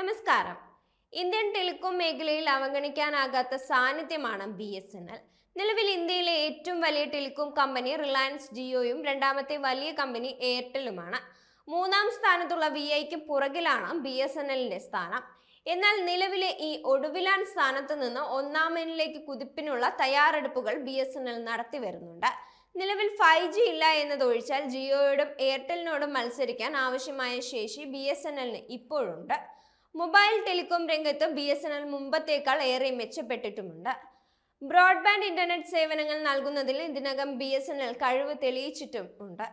നമസ്കാരം. Indian telecom മേഖലയിൽ അവഗണിക്കാനാകാത്ത സാന്നിധ്യമാണ് ബി എസ് എൻ എൽ. നിലവിൽ ഇന്ത്യയിലെ ഏറ്റവും വലിയ ടെലികോം കമ്പനി റിലയൻസ് ജിയോയും രണ്ടാമത്തെ വലിയ കമ്പനി എയർടെലുമാണ് മൂന്നാം സ്ഥാനത്തുള്ള വി ഐക്ക് പുറകിലാണ് ബി എസ് എൻ എല്ലിന്റെ സ്ഥാനം. എന്നാൽ നിലവിലെ ഈ ഒടുവിലാൻ സ്ഥാനത്ത് നിന്ന് ഒന്നാമനിലേക്ക് കുതിപ്പിനുള്ള തയ്യാറെടുപ്പുകൾ ബി എസ് എൻ എൽ നടത്തി വരുന്നുണ്ട്. നിലവിൽ ഫൈവ് ജി ഇല്ല എന്നതൊഴിച്ചാൽ ജിയോയോടും എയർടെലിനോടും മത്സരിക്കാൻ ആവശ്യമായ ശേഷി ബി എസ് എൻ എല്ലിന് ഇപ്പോഴുണ്ട്. മൊബൈൽ ടെലികോം രംഗത്ത് ബി എസ് എൻ എൽ മുമ്പത്തേക്കാൾ ഏറെ മെച്ചപ്പെട്ടിട്ടുമുണ്ട്. ബ്രോഡ്ബാൻഡ് ഇന്റർനെറ്റ് സേവനങ്ങൾ നൽകുന്നതിൽ ഇതിനകം ബി എസ് എൻ എൽ കഴിവ് തെളിയിച്ചിട്ടും ഉണ്ട്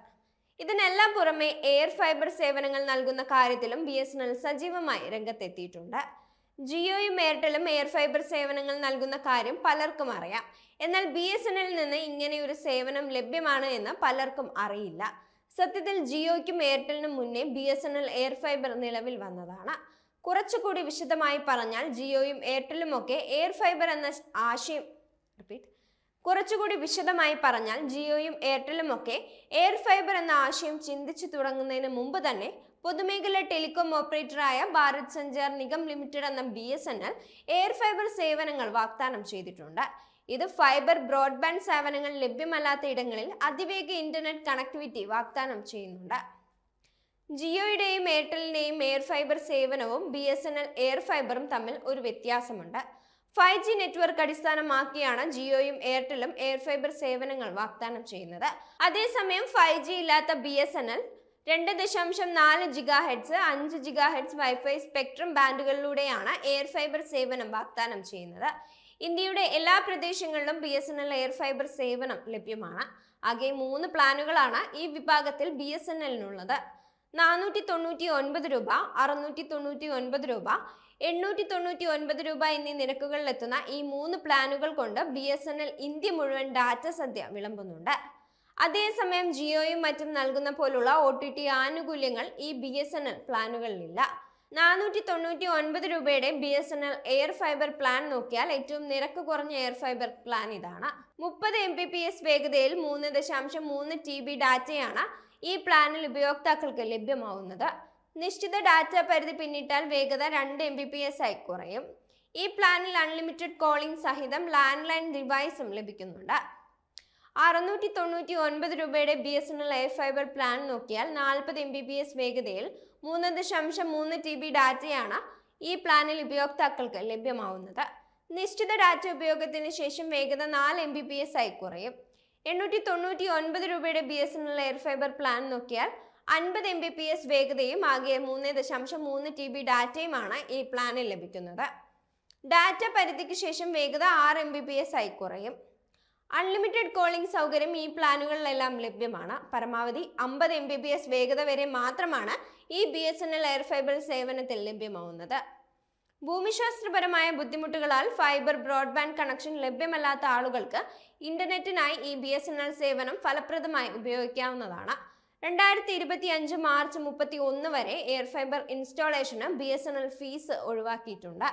ഇതിനെല്ലാം പുറമെ എയർ ഫൈബർ സേവനങ്ങൾ നൽകുന്ന കാര്യത്തിലും ബി എസ് എൻ എൽ സജീവമായി രംഗത്തെത്തിയിട്ടുണ്ട്. ജിയോയും എയർടെലും എയർ ഫൈബർ സേവനങ്ങൾ നൽകുന്ന കാര്യം പലർക്കും അറിയാം. എന്നാൽ ബി എസ് എൻ എൽ നിന്ന് ഇങ്ങനെയൊരു സേവനം ലഭ്യമാണ് എന്ന് പലർക്കും അറിയില്ല. സത്യത്തിൽ ജിയോയ്ക്കും എയർടെലിനും മുന്നേ B S N L air fibre നിലവിൽ വന്നതാണ്. കുറച്ചുകൂടി വിശദമായി പറഞ്ഞാൽ ജിയോയും എയർടെലും ഒക്കെ എയർ ഫൈബർ എന്ന ആശയം റിപ്പീറ്റ് കുറച്ചുകൂടി വിശദമായി പറഞ്ഞാൽ ജിയോയും എയർടെലും ഒക്കെ എയർ ഫൈബർ എന്ന ആശയം ചിന്തിച്ചു തുടങ്ങുന്നതിന് മുമ്പ് തന്നെ പൊതുമേഖല ടെലികോം ഓപ്പറേറ്ററായ ഭാരത് സഞ്ചാർ നിഗം ലിമിറ്റഡ് എന്ന B S N L air fibre സേവനങ്ങൾ വാഗ്ദാനം ചെയ്തിട്ടുണ്ട്. ഇത് ഫൈബർ ബ്രോഡ്ബാൻഡ് സേവനങ്ങൾ ലഭ്യമല്ലാത്ത ഇടങ്ങളിൽ അതിവേഗ ഇന്റർനെറ്റ് കണക്ടിവിറ്റി വാഗ്ദാനം ചെയ്യുന്നുണ്ട്. ജിയോയുടെയും എയർടെലിന്റെയും എയർ ഫൈബർ സേവനവും B S N L air ഫൈബറും തമ്മിൽ ഒരു വ്യത്യാസമുണ്ട്. ഫൈവ് ജി നെറ്റ്വർക്ക് അടിസ്ഥാനമാക്കിയാണ് ജിയോയും എയർടെലും എയർ ഫൈബർ സേവനങ്ങൾ വാഗ്ദാനം ചെയ്യുന്നത്. അതേസമയം ഫൈവ് ജി ഇല്ലാത്ത ബി എസ് എൻ എൽ രണ്ട് ദശാംശം നാല് ജിഗാ ഹെഡ്സ് അഞ്ച് ജിഗാ ഹെഡ്സ് വൈഫൈ സ്പെക്ട്രം ബാൻഡുകളിലൂടെയാണ് എയർ ഫൈബർ സേവനം വാഗ്ദാനം ചെയ്യുന്നത്. ഇന്ത്യയുടെ എല്ലാ പ്രദേശങ്ങളിലും B S N L air fibre സേവനം ലഭ്യമാണ്. ആകെ മൂന്ന് പ്ലാനുകളാണ് ഈ വിഭാഗത്തിൽ ബി എസ് എൻ എല്ലിനുള്ളത്. നാനൂറ്റി തൊണ്ണൂറ്റി ഒൻപത് രൂപ അറുന്നൂറ്റി തൊണ്ണൂറ്റി ഒൻപത് രൂപ എണ്ണൂറ്റി തൊണ്ണൂറ്റി ഒൻപത് രൂപ എന്നീ നിരക്കുകളിലെത്തുന്ന ഈ മൂന്ന് പ്ലാനുകൾ കൊണ്ട് B S N L India മുഴുവൻ ഡാറ്റ സദ്യ വിളമ്പുന്നുണ്ട്. അതേസമയം ജിയോയും മറ്റും നൽകുന്ന പോലുള്ള ഒ ടി ടി ആനുകൂല്യങ്ങൾ ഈ ബി എസ് എൻ എൽ പ്ലാനുകളിലില്ല. നാനൂറ്റി തൊണ്ണൂറ്റി ഒൻപത് രൂപയുടെ B S N L air fibre plan നോക്കിയാൽ ഏറ്റവും നിരക്ക് കുറഞ്ഞ എയർ ഫൈബർ പ്ലാൻ ഇതാണ്. മുപ്പത് എം ബി പി എസ് വേഗതയിൽ മൂന്ന് ദശാംശം മൂന്ന് ടി ബി ഡാറ്റയാണ് ഈ പ്ലാനിൽ ഉപയോക്താക്കൾക്ക് ലഭ്യമാവുന്നത്. നിശ്ചിത ഡാറ്റ പരിധി പിന്നിട്ടാൽ വേഗത രണ്ട് എം ബി പി എസ് ആയി കുറയും. ഈ പ്ലാനിൽ അൺലിമിറ്റഡ് കോളിംഗ് സഹിതം ലാൻഡ് ലൈൻ ഡിവൈസും ലഭിക്കുന്നുണ്ട്. അറുന്നൂറ്റി തൊണ്ണൂറ്റി ഒൻപത് രൂപയുടെ B S N L air fibre plan നോക്കിയാൽ നാൽപ്പത് എം ബി പി എസ് വേഗതയിൽ മൂന്ന് ദശാംശം മൂന്ന് ടി ബി ഡാറ്റയാണ് ഈ പ്ലാനിൽ ഉപയോക്താക്കൾക്ക് ലഭ്യമാവുന്നത്. നിശ്ചിത ഡാറ്റ ഉപയോഗത്തിന് ശേഷം വേഗത നാല് എം ബി പി എസ് ആയി കുറയും. എണ്ണൂറ്റി തൊണ്ണൂറ്റി ഒൻപത് രൂപയുടെ B S N L air fibre plan നോക്കിയാൽ അൻപത് എം ബി പി എസ് വേഗതയും ആകെ മൂന്ന് ദശാംശം മൂന്ന് ടി ബി ഡാറ്റയുമാണ് ഈ പ്ലാനിൽ ലഭിക്കുന്നത്. ഡാറ്റ പരിധിക്ക് ശേഷം വേഗത ആറ് എം ബി പി എസ് ആയി കുറയും. അൺലിമിറ്റഡ് കോളിംഗ് സൗകര്യം ഈ പ്ലാനുകളിലെല്ലാം ലഭ്യമാണ്. പരമാവധി അമ്പത് എം ബി ബി എസ് വേഗത വരെ മാത്രമാണ് ഈ B S N L air fibre സേവനത്തിൽ ലഭ്യമാവുന്നത്. ഭൂമിശാസ്ത്രപരമായ ബുദ്ധിമുട്ടുകളാൽ ഫൈബർ ബ്രോഡ്ബാൻഡ് കണക്ഷൻ ലഭ്യമല്ലാത്ത ആളുകൾക്ക് ഇന്റർനെറ്റിനായി ഈ ബി എസ് എൻ എൽ സേവനം ഫലപ്രദമായി ഉപയോഗിക്കാവുന്നതാണ്. രണ്ടായിരത്തി ഇരുപത്തി അഞ്ച് മാർച്ച് മുപ്പത്തി ഒന്ന് വരെ air fibre ഇൻസ്റ്റാളേഷന് B S N L fees ഒഴിവാക്കിയിട്ടുണ്ട്.